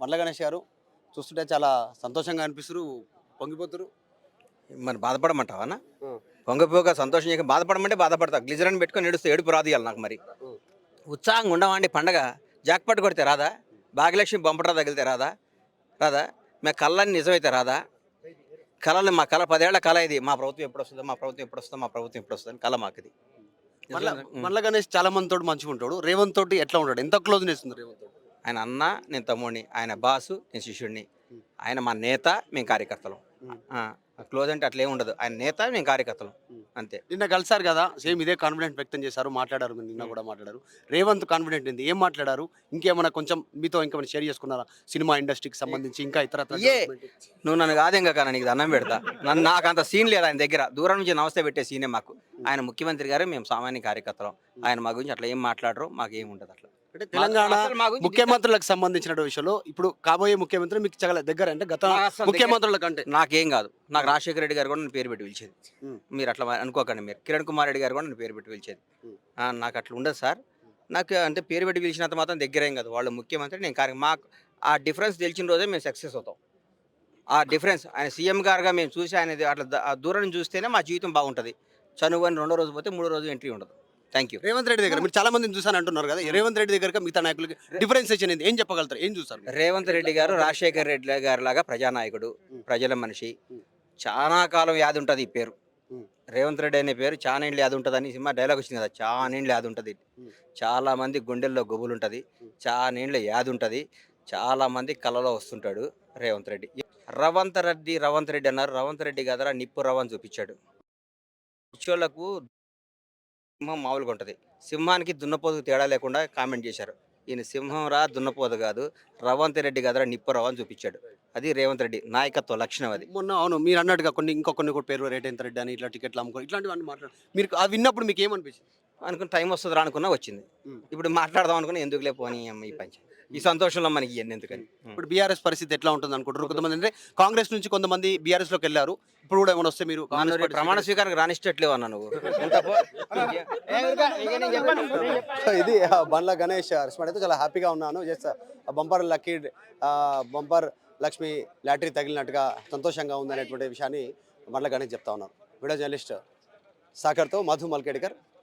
బండ్ల గణేష్ గారు చూస్తుంటే చాలా సంతోషంగా అనిపిస్తారు పొంగిపోతారు మరి బాధపడమంటావా. పొంగపోక సంతోషం చేయక బాధపడమంటే బాధపడతా. గ్లిజరన్ పెట్టుకొని ఏడుస్తే ఏడుపు రాదు నాకు మరి. ఉత్సాహంగా ఉండమండి పండగ? జాక్పట్ కొడితే రాదా? భాగ్యలక్ష్మి బంపట తగిలితే రాదా? రాదా? మా కళ్ళని నిజమైతే రాదా? కళలు మా కళ పదేళ్ళ కళ ఇది. మా ప్రభుత్వం ఎప్పుడు వస్తుందో మా ప్రభుత్వం ఎప్పుడు వస్తుందో మా ప్రభుత్వం ఎప్పుడు వస్తుందో కళ మాకు ఇది. మళ్ళా గణేష్ చాలా మంది తోటి మంచిగా ఉంటాడు రేవంత్ తోటి ఎట్లా ఉంటాడు? ఎంత క్లోజ్నెస్ ఉంది రేవంత్ ఆయన అన్న నేను తమ్ముడిని ఆయన బాసు నేను శిష్యుడిని. ఆయన మా నేత మేము కార్యకర్తలం. క్లోజ్ అంటే అట్లా ఉండదు. ఆయన నేత మేము కార్యకర్తలం. అంతే. నిన్న కలిసారు కదా సేమ్ ఇదే కాన్ఫిడెంట్ వ్యక్తం చేశారు మాట్లాడారు మీరు నిన్న కూడా మాట్లాడారు. రేవంత్ కాన్ఫిడెంట్ ఉంది ఏం మాట్లాడారు? ఇంకేమైనా కొంచెం మీతో ఇంకేమైనా షేర్ చేసుకున్నారా? సినిమా ఇండస్ట్రీకి సంబంధించి ఇంకా ఇతర ఏ. నువ్వు నన్ను కాదేం కానీ నీకు దండం పెడతా. నన్ను నాకు అంత సీన్ లేదు ఆయన దగ్గర. దూరం నుంచి నమస్తే పెట్టే సీనే మాకు. ఆయన ముఖ్యమంత్రి గారు మేము సామాన్య కార్యకర్తలం. ఆయన మా గురించి అట్లా ఏం మాట్లాడరు మాకు ఏం ఉండదు అట్లా. అంటే తెలంగాణ ముఖ్యమంత్రులకు సంబంధించిన విషయంలో ఇప్పుడు కాబోయే ముఖ్యమంత్రి మీకు చాలా దగ్గర అంటే గత ముఖ్యమంత్రుల కంటే నాకేం కాదు. నాకు రాజశేఖర రెడ్డి గారు కూడా నన్ను పేరు పెట్టి పిలిచేది. మీరు అట్లా అనుకోకండి మీరు. కిరణ్ కుమార్ రెడ్డి గారు కూడా నన్ను పేరు పెట్టి పిలిచేది. నాకు అట్లా ఉండదు సార్. నాకు అంటే పేరు పెట్టి పిలిచినంత మాత్రం దగ్గర ఏం కాదు. వాళ్ళు ముఖ్యమంత్రి నేను కార్య మాకు ఆ డిఫరెన్స్ తెలిసిన రోజే మేము సక్సెస్ అవుతాం. ఆ డిఫరెన్స్ ఆయన సీఎం గారుగా మేము చూసి ఆయన అట్లా దూరం చూస్తేనే మా జీవితం బాగుంటుంది. చనువు అని రెండో రోజు పోతే మూడో రోజు ఎంట్రీ ఉండదు. థ్యాంక్ యూ రేవంత్ రెడ్డి దగ్గర మీరు చాలా మందిని చూసాను అంటున్నారు కదా రేవంత్ రెడ్డి దగ్గర మిగతా నాయకులకి డిఫరెన్సియేషన్ ఏంది ఏం చెప్పగలుగుతారు ఏం చూసారు మీరు? రేవంత్ రెడ్డి గారు రాజశేఖర్ రెడ్డి గారి లాగా ప్రజానాయకుడు. ప్రజల మనిషి. చాలా కాలం వ్యాధి ఉంటుంది ఈ పేరు. రేవంత్ రెడ్డి అనే పేరు చాలా ఇండ్లు వ్యాధి ఉంటుంది అని సినిమా డైలాగ్ వచ్చింది కదా చాలా ఇండ్లు వ్యాధి ఉంటుంది. చాలా మంది గుండెల్లో గొబ్బులు ఉంటుంది. చాలా ఇండ్ల వ్యాధి ఉంటుంది చాలా మంది కళలో వస్తుంటాడు రేవంత్ రెడ్డి రవంత్ రెడ్డి రవంత్ రెడ్డి అన్నారు రవంత్ రెడ్డి కదరా నిప్పు రవని చూపించాడు పిచ్చోళ్ళకు సింహం మామూలుగా ఉంటుంది. సింహానికి దున్నపోతుకు తేడా లేకుండా కామెంట్ చేశారు. ఈయన సింహం రా దున్నపోతు కాదు రవంత్ రెడ్డి కదరా నిప్పు రవ అని చూపించాడు. అది రేవంత్ రెడ్డి నాయకత్వ లక్షణం అది. మొన్న అవును మీరు అన్నట్టుగా కొన్ని ఇంకో కొన్ని కూడా పేరు రేట్ రెడ్డి అని ఇట్లా టికెట్లు అమ్ముకో ఇట్లాంటివన్నీ మాట్లాడు మీరు అది విన్నప్పుడు మీకు ఏమనిపించింది? అనుకుని టైం వస్తుందిరా అనుకున్నా వచ్చింది. ఇప్పుడు మాట్లాడదాం అనుకున్నా ఎందుకులే పోనీ అమ్మ ఈ పంచ ఈ సంతోషంలో మనకి ఇవన్నీ ఎందుకని. ఇప్పుడు బీఆర్ఎస్ పరిస్థితి ఎట్లా ఉంటుంది అనుకుంటారు కొంతమంది అంటే కాంగ్రెస్ నుంచి కొంతమంది బీఆర్ఎస్లోకి వెళ్ళారు. ఇప్పుడు కూడా ఏమైనా వస్తే మీరు ప్రమాణ స్వీకారం రానిచ్చట్లేవు అన్న నువ్వు. ఇది బండ్ల గణేష్ రెస్పాండ్ అయితే చాలా హ్యాపీగా ఉన్నాను. Just bumper lucky bumper Lakshmi lottery తగిలినట్టుగా సంతోషంగా ఉందనేటువంటి విషయాన్ని బండ్ల గణేష్ చెప్తా ఉన్నారు వీడియో జర్నలిస్ట్ సాకర్తో మధు మల్కేడ్కర్.